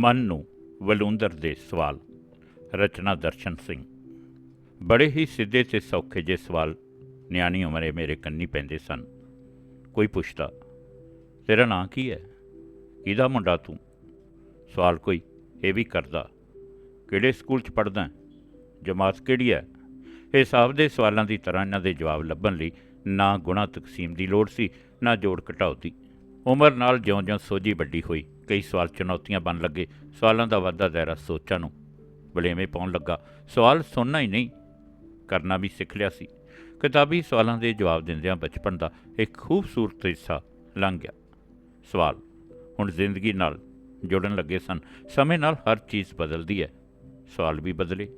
ਮਨ ਨੂੰ ਵਲੂੰਦਰ ਦੇ ਸਵਾਲ। ਰਚਨਾ ਦਰਸ਼ਨ ਸਿੰਘ। ਬੜੇ ਹੀ ਸਿੱਧੇ ਤੇ ਸੌਖੇ ਜੇ ਸਵਾਲ ਨਿਆਣੀ ਉਮਰੇ ਮੇਰੇ ਕੰਨੀ ਪੈਂਦੇ ਸਨ। ਕੋਈ ਪੁੱਛਦਾ, ਤੇਰਾ ਨਾਂ ਕੀ ਹੈ? ਕਿਹਦਾ ਮੁੰਡਾ ਤੂੰ? ਸਵਾਲ ਕੋਈ ਇਹ ਵੀ ਕਰਦਾ, ਕਿਹੜੇ ਸਕੂਲ 'ਚ ਪੜਦਾ ਜਮਾਤ ਕਿਹੜੀ ਹੈ? ਇਹ ਸਭ ਦੇ ਸਵਾਲਾਂ ਦੀ ਤਰ੍ਹਾਂ ਇਹਨਾਂ ਦੇ ਜਵਾਬ ਲੱਭਣ ਲਈ ਨਾ ਗੁਣਾ ਤਕਸੀਮ ਦੀ ਲੋੜ ਸੀ, ਨਾ ਜੋੜ ਘਟਾਓ ਦੀ। ਉਮਰ ਨਾਲ ਜਿਉਂ-ਜਿਉਂ ਸੋਝੀ ਵੱਡੀ ਹੋਈ। ਕਈ ਸਵਾਲ ਚੁਣੌਤੀਆਂ ਬਣ ਲੱਗੇ। ਸਵਾਲਾਂ ਦਾ ਵਾਧਾ ਦਾਇਰਾ ਸੋਚਾਂ ਨੂੰ ਬਲੇਵੇਂ ਪਾਉਣ ਲੱਗਾ। ਸਵਾਲ ਸੁਣਨਾ ਹੀ ਨਹੀਂ, ਕਰਨਾ ਵੀ ਸਿੱਖ ਲਿਆ ਸੀ। ਕਿਤਾਬੀ ਸਵਾਲਾਂ ਦੇ ਜਵਾਬ ਦਿੰਦਿਆਂ ਬਚਪਨ ਦਾ ਇੱਕ ਖੂਬਸੂਰਤ ਹਿੱਸਾ ਲੰਘ ਗਿਆ। ਸਵਾਲ, ਹੁਣ ਜ਼ਿੰਦਗੀ ਨਾਲ ਜੁੜਨ ਲੱਗੇ ਸਨ। ਸਮੇਂ ਨਾਲ ਹਰ ਚੀਜ਼ ਬਦਲਦੀ ਹੈ। ਸਵਾਲ ਵੀ ਬਦਲੇ,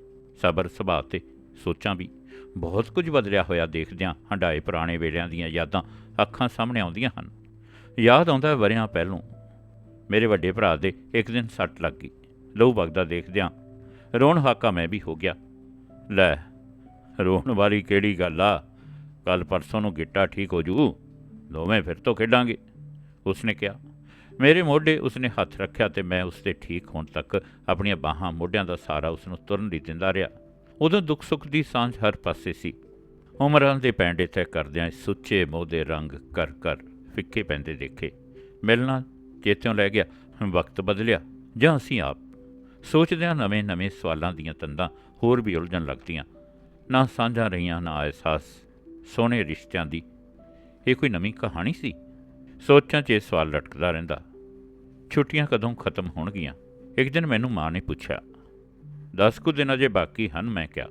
ਸਬਰ ਸੁਭਾਅ ਤੇ ਸੋਚਾਂ ਵੀ। ਬਹੁਤ ਕੁਝ ਬਦਲਿਆ ਹੋਇਆ ਦੇਖਦਿਆਂ ਹੰਡਾਏ ਪੁਰਾਣੇ ਵੇਲਿਆਂ ਦੀਆਂ ਯਾਦਾਂ ਅੱਖਾਂ ਸਾਹਮਣੇ ਆਉਂਦੀਆਂ ਹਨ। ਯਾਦ ਆਉਂਦਾ ਹੈ ਵਰਿਆਂ ਪਹਿਲੋਂ ਮੇਰੇ ਵੱਡੇ ਭਰਾ ਦੇ ਇੱਕ ਦਿਨ ਸੱਟ ਲੱਗ ਗਈ। ਲਹੂ ਵਗਦਾ ਦੇਖਦਿਆਂ ਰੋਣ ਹਾਕਾ ਮੈਂ ਵੀ ਹੋ ਗਿਆ। ਲੈ, ਰੋਣ ਵਾਲੀ ਕਿਹੜੀ ਗੱਲ ਆ? ਕੱਲ ਪਰਸੋਂ ਨੂੰ ਗਿੱਟਾ ਠੀਕ ਹੋ ਜੂ। ਦੋਵੇਂ ਫਿਰ ਤੋਂ ਖੇਡਾਂਗੇ। ਉਸਨੇ ਕਿਹਾ, ਮੇਰੇ ਮੋਢੇ ਉਸਨੇ ਹੱਥ ਰੱਖਿਆ ਤੇ ਮੈਂ ਉਸਦੇ ਠੀਕ ਹੋਣ ਤੱਕ ਆਪਣੀਆਂ ਬਾਹਾਂ ਮੋਢਿਆਂ ਦਾ ਸਹਾਰਾ ਉਸਨੂੰ ਤੁਰਨ ਲਈ ਦਿੰਦਾ ਰਿਹਾ। ਉਦੋਂ ਦੁੱਖ ਸੁੱਖ ਦੀ ਸਾਂਝ ਹਰ ਪਾਸੇ ਸੀ। ਉਮਰਾਂ ਦੇ ਪੈਂਡੇ ਤੈ ਕਰਦਿਆਂ ਸੁੱਚੇ ਮੋਹ ਦੇ ਰੰਗ ਕਰ ਕਰ ਫਿੱਕੇ ਪੈਂਦੇ ਦੇਖੇ। ਮਿਲਣਾ ਚੇਤਿਓਂ ਲੈ ਗਿਆ, ਵਕਤ ਬਦਲਿਆ। ਜਾਂ ਅਸੀਂ ਆਪ? ਸੋਚਦਿਆਂ ਨਵੇਂ ਨਵੇਂ ਸਵਾਲਾਂ ਦੀਆਂ ਤੰਦਾਂ ਹੋਰ ਵੀ ਉਲਝਣ ਲੱਗਦੀਆਂ। ਨਾ ਸਾਂਝਾਂ ਰਹੀਆਂ, ਨਾ ਅਹਿਸਾਸ। ਸੋਹਣੇ ਰਿਸ਼ਤਿਆਂ ਦੀ। ਇਹ ਕੋਈ ਨਵੀਂ ਕਹਾਣੀ ਸੀ? ਸੋਚਾਂ 'ਚ ਇਹ ਸਵਾਲ ਲਟਕਦਾ ਰਹਿੰਦਾ। ਛੁੱਟੀਆਂ ਕਦੋਂ ਖਤਮ ਹੋਣਗੀਆਂ? ਇੱਕ ਦਿਨ ਮੈਨੂੰ ਮਾਂ ਨੇ ਪੁੱਛਿਆ। ਦਸ ਕੁ ਦਿਨ ਅਜੇ ਬਾਕੀ ਹਨ, ਮੈਂ ਕਿਹਾ।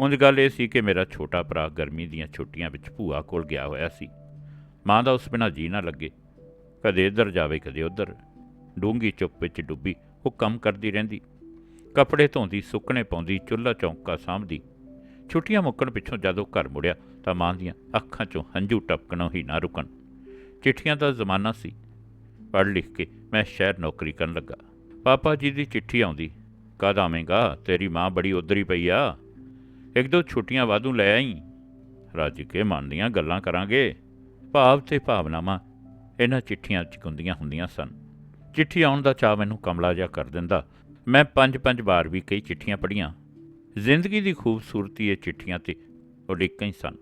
ਉਂਝ ਗੱਲ ਇਹ ਸੀ ਕਿ ਮੇਰਾ ਛੋਟਾ ਭਰਾ ਗਰਮੀ ਦੀਆਂ ਛੁੱਟੀਆਂ ਵਿੱਚ ਭੂਆ ਕੋਲ ਗਿਆ ਹੋਇਆ ਸੀ। ਮਾਂ ਦਾ ਉਸ ਬਿਨਾਂ ਜੀ ਨਾ ਲੱਗੇ। ਕਦੇ ਇੱਧਰ ਜਾਵੇ, ਕਦੇ ਉੱਧਰ। ਡੂੰਗੀ ਚੁੱਪ ਵਿੱਚ ਡੁੱਬੀ, ਉਹ ਕੰਮ ਕਰਦੀ ਰਹਿੰਦੀ। ਕੱਪੜੇ ਧੋਂਦੀ, ਸੁੱਕਣੇ ਪਾਉਂਦੀ, ਚੁੱਲ੍ਹਾ ਚੌਂਕਾ ਸਾਂਭਦੀ। ਛੁੱਟੀਆਂ ਮੁੱਕਣ ਪਿੱਛੋਂ ਜਦੋਂ ਘਰ ਮੁੜਿਆ, ਤਾਂ ਮਾਂ ਦੀਆਂ ਅੱਖਾਂ 'ਚੋਂ ਹੰਝੂ ਟਪਕਣੋਂ ਹੀ ਨਾ ਰੁਕਣ। ਚਿੱਠੀਆਂ ਦਾ ਜ਼ਮਾਨਾ ਸੀ। ਪੜ੍ਹ ਲਿਖ ਕੇ ਮੈਂ ਸ਼ਹਿਰ ਨੌਕਰੀ ਕਰਨ ਲੱਗਾ। ਪਾਪਾ ਜੀ ਦੀ ਚਿੱਠੀ ਆਉਂਦੀ, ਕਦ ਆਵੇਂਗਾ? ਤੇਰੀ ਮਾਂ ਬੜੀ ਉਧਰੀ ਪਈ ਆ। ਇੱਕ ਦੋ ਛੁੱਟੀਆਂ ਵਾਧੂ ਲੈ ਆਈ। ਰੱਜ ਕੇ ਮਨ ਦੀਆਂ ਗੱਲਾਂ ਕਰਾਂਗੇ। ਭਾਵ ਤੇ ਭਾਵਨਾਵਾਂ ਇਹਨਾਂ ਚਿੱਠੀਆਂ 'ਚ ਗੁੰਦੀਆਂ ਹੁੰਦੀਆਂ ਸਨ। ਚਿੱਠੀ ਆਉਣ ਦਾ ਚਾਹ ਮੈਨੂੰ ਕਮਲਾ ਜਿਹਾ ਕਰ ਦਿੰਦਾ। ਮੈਂ ਪੰਜ ਪੰਜ ਵਾਰ ਵੀ ਕਈ ਚਿੱਠੀਆਂ ਪੜ੍ਹੀਆਂ। ਜ਼ਿੰਦਗੀ ਦੀ ਖੂਬਸੂਰਤੀ ਇਹ ਚਿੱਠੀਆਂ ਤੇ ਉਡੀਕਾਂ ਹੀ ਸਨ।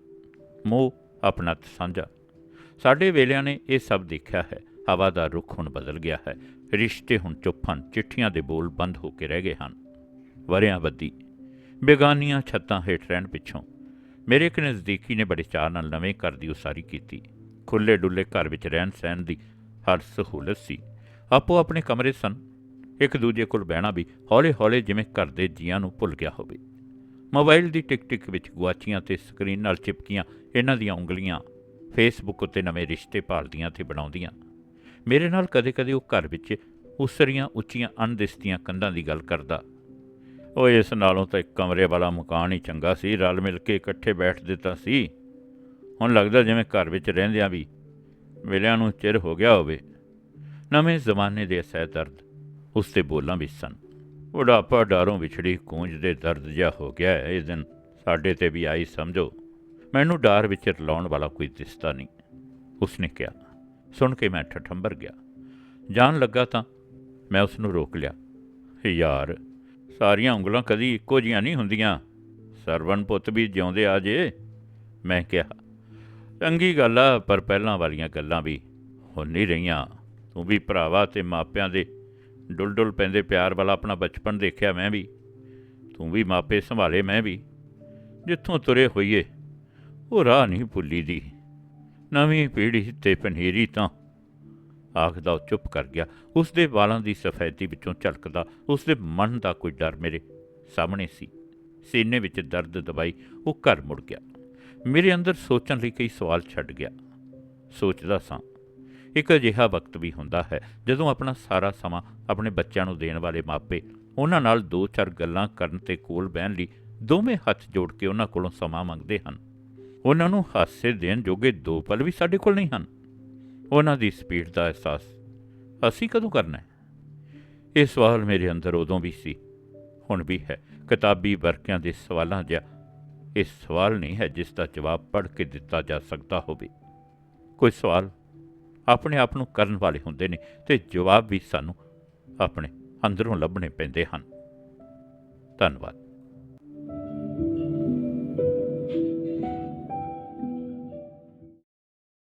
ਮੋਹ ਆਪਣਾ ਸਾਂਝਾ। ਸਾਡੇ ਵੇਲਿਆਂ ਨੇ ਇਹ ਸਭ ਦੇਖਿਆ ਹੈ। ਹਵਾ ਦਾ ਰੁਖ ਹੁਣ ਬਦਲ ਗਿਆ ਹੈ। ਰਿਸ਼ਤੇ ਹੁਣ ਚੁੱਪ ਹਨ। ਚਿੱਠੀਆਂ ਦੇ ਬੋਲ ਬੰਦ ਹੋ ਕੇ ਰਹਿ ਗਏ ਹਨ। ਵਰਿਆਂ ਬੱਦੀ ਬੇਗਾਨੀਆਂ ਛੱਤਾਂ ਹੇਠ ਰਹਿਣ ਪਿੱਛੋਂ। ਮੇਰੇ ਇੱਕ ਨਜ਼ਦੀਕੀ ਨੇ ਬੜੇ ਚਾਅ ਨਾਲ ਨਵੇਂ ਘਰ ਦੀ ਉਸਾਰੀ ਕੀਤੀ। ਖੁੱਲੇ ਡੁੱਲੇ ਘਰ ਵਿੱਚ ਰਹਿਣ ਸਹਿਣ ਦੀ ਹਰ ਸਹੂਲਤ ਸੀ। ਆਪੋ ਆਪਣੇ ਕਮਰੇ ਸਨ। ਇੱਕ ਦੂਜੇ ਕੋਲ ਬਹਿਣਾ ਵੀ ਹੌਲੇ-ਹੌਲੇ ਜਿਵੇਂ ਘਰ ਦੇ ਜੀਆਂ ਨੂੰ ਭੁੱਲ ਗਿਆ ਹੋਵੇ। ਮੋਬਾਈਲ ਦੀ ਟਿਕ-ਟਿਕ ਵਿੱਚ ਗੁਆਚੀਆਂ ਤੇ ਸਕਰੀਨ ਨਾਲ ਚਿਪਕੀਆਂ ਇਹਨਾਂ ਦੀਆਂ ਉਂਗਲੀਆਂ ਫੇਸਬੁੱਕ ਉੱਤੇ ਨਵੇਂ ਰਿਸ਼ਤੇ ਭਾਲਦੀਆਂ ਤੇ ਬਣਾਉਂਦੀਆਂ। ਮੇਰੇ ਨਾਲ ਕਦੇ-ਕਦੇ ਉਹ ਘਰ ਵਿੱਚ ਉਸਰੀਆਂ ਉੱਚੀਆਂ ਅਣਦਿਸਤੀਆਂ ਕੰਧਾਂ ਦੀ ਗੱਲ ਕਰਦਾ। ਉਹ ਇਸ ਨਾਲੋਂ ਤਾਂ ਇੱਕ ਕਮਰੇ ਵਾਲਾ ਮਕਾਨ ਹੀ ਚੰਗਾ ਸੀ। ਰਲ ਮਿਲ ਕੇ ਇਕੱਠੇ ਬੈਠ ਦਿੱਤਾ ਸੀ। ਹੁਣ ਲੱਗਦਾ ਜਿਵੇਂ ਘਰ ਵਿੱਚ ਰਹਿੰਦਿਆਂ ਵੀ ਵੇਲਿਆਂ ਨੂੰ ਚਿਰ ਹੋ ਗਿਆ ਹੋਵੇ। ਨਵੇਂ ਜ਼ਮਾਨੇ ਦੇ ਅਸਹਿ ਦਰਦ ਉਸ 'ਤੇ ਬੋਲਾਂ ਵੀ ਸਨ। ਬੁਢਾਪਾ ਡਾਰੋਂ ਵਿਛੜੀ ਕੂੰਜ ਦੇ ਦਰਦ ਜਿਹਾ ਹੋ ਗਿਆ ਹੈ। ਇਸ ਦਿਨ ਸਾਡੇ ਤੇ ਵੀ ਆਈ ਸਮਝੋ। ਮੈਨੂੰ ਡਾਰ ਵਿੱਚ ਰਲਾਉਣ ਵਾਲਾ ਕੋਈ ਦਿਸਦਾ ਨਹੀਂ। ਉਸਨੇ ਕਿਹਾ, ਸੁਣ ਕੇ ਮੈਂ ਠਠੰਬਰ ਗਿਆ। ਜਾਣ ਲੱਗਾ ਤਾਂ ਮੈਂ ਉਸ ਨੂੰ ਰੋਕ ਲਿਆ। ਯਾਰ, ਸਾਰੀਆਂ ਉਂਗਲਾਂ ਕਦੀ ਇੱਕੋ ਜੀਆਂ ਨਹੀਂ ਹੁੰਦੀਆਂ। ਸਰਵਣ ਪੁੱਤ ਵੀ ਜਿਉਂਦੇ ਆ ਜੇ। ਮੈਂ ਕਿਹਾ ਚੰਗੀ ਗੱਲ ਆ, ਪਰ ਪਹਿਲਾਂ ਵਾਲੀਆਂ ਗੱਲਾਂ ਵੀ ਹੁਣ ਨਹੀਂ ਰਹੀਆਂ। ਤੂੰ ਵੀ ਭਰਾਵਾ ਤੇ ਮਾਪਿਆਂ ਦੇ ਡੁੱਲ ਡੁੱਲ ਪੈਂਦੇ ਪਿਆਰ ਵਾਲਾ ਆਪਣਾ ਬਚਪਨ ਦੇਖਿਆ ਮੈਂ ਵੀ। ਤੂੰ ਵੀ ਮਾਪੇ ਸੰਭਾਲੇ ਮੈਂ ਵੀ। ਜਿੱਥੋਂ ਤੁਰੇ ਹੋਈਏ, ਉਹ ਰਾਹ ਨਹੀਂ ਭੁੱਲੀ ਦੀ ਨਵੀਂ ਪੀੜ੍ਹੀ ਤੇ ਪਨੀਰੀ ਤਾਂ ਆਖਦਾ ਉਹ ਚੁੱਪ ਕਰ ਗਿਆ। ਉਸ ਦੇ ਵਾਲਾਂ ਦੀ ਸਫੈਦੀ ਵਿੱਚੋਂ ਝਲਕਦਾ ਉਸ ਦੇ ਮਨ ਦਾ ਕੋਈ ਡਰ ਮੇਰੇ ਸਾਹਮਣੇ ਸੀ। ਸੀਨੇ ਵਿੱਚ ਦਰਦ ਦਬਾਈ ਉਹ ਘਰ ਮੁੜ ਗਿਆ। ਮੇਰੇ ਅੰਦਰ ਸੋਚਣ ਲਈ ਕਈ ਸਵਾਲ ਛੱਡ ਗਿਆ। ਸੋਚਦਾ ਸਾਂ, ਇੱਕ ਅਜਿਹਾ ਵਕਤ ਵੀ ਹੁੰਦਾ ਹੈ ਜਦੋਂ ਆਪਣਾ ਸਾਰਾ ਸਮਾਂ ਆਪਣੇ ਬੱਚਿਆਂ ਨੂੰ ਦੇਣ ਵਾਲੇ ਮਾਪੇ ਉਹਨਾਂ ਨਾਲ ਦੋ ਚਾਰ ਗੱਲਾਂ ਕਰਨ ਤੇ ਕੋਲ ਬਹਿਣ ਲਈ ਦੋਵੇਂ ਹੱਥ ਜੋੜ ਕੇ ਉਹਨਾਂ ਕੋਲੋਂ ਸਮਾਂ ਮੰਗਦੇ ਹਨ। ਉਹਨਾਂ ਨੂੰ ਹਾਸੇ ਦੇਣ ਜੋਗੇ ਦੋ ਪਲ ਵੀ ਸਾਡੇ ਕੋਲ ਨਹੀਂ ਹਨ। ਉਹਨਾਂ ਦੀ ਸਪੀਡ ਦਾ ਅਹਿਸਾਸ, ਅਸੀਂ ਕਦੋਂ ਕਰਨਾ ਹੈ? ਇਹ ਸਵਾਲ ਮੇਰੇ ਅੰਦਰ ਉਦੋਂ ਵੀ ਸੀ, ਹੁਣ ਵੀ ਹੈ, ਕਿਤਾਬੀ ਵਰਕਿਆਂ ਦੇ ਸਵਾਲਾਂ ਜਿਹਾ ਇਹ ਸਵਾਲ ਨਹੀਂ ਹੈ ਜਿਸ ਦਾ ਜਵਾਬ ਪੜ੍ਹ ਕੇ ਦਿੱਤਾ ਜਾ ਸਕਦਾ ਹੋਵੇ। ਕੋਈ ਸਵਾਲ ਆਪਣੇ ਆਪ ਨੂੰ ਕਰਨ ਵਾਲੇ ਹੁੰਦੇ ਨੇ ਤੇ ਜਵਾਬ ਵੀ ਸਾਨੂੰ ਆਪਣੇ ਅੰਦਰੋਂ ਲੱਭਣੇ ਪੈਂਦੇ ਹਨ। ਧੰਨਵਾਦ।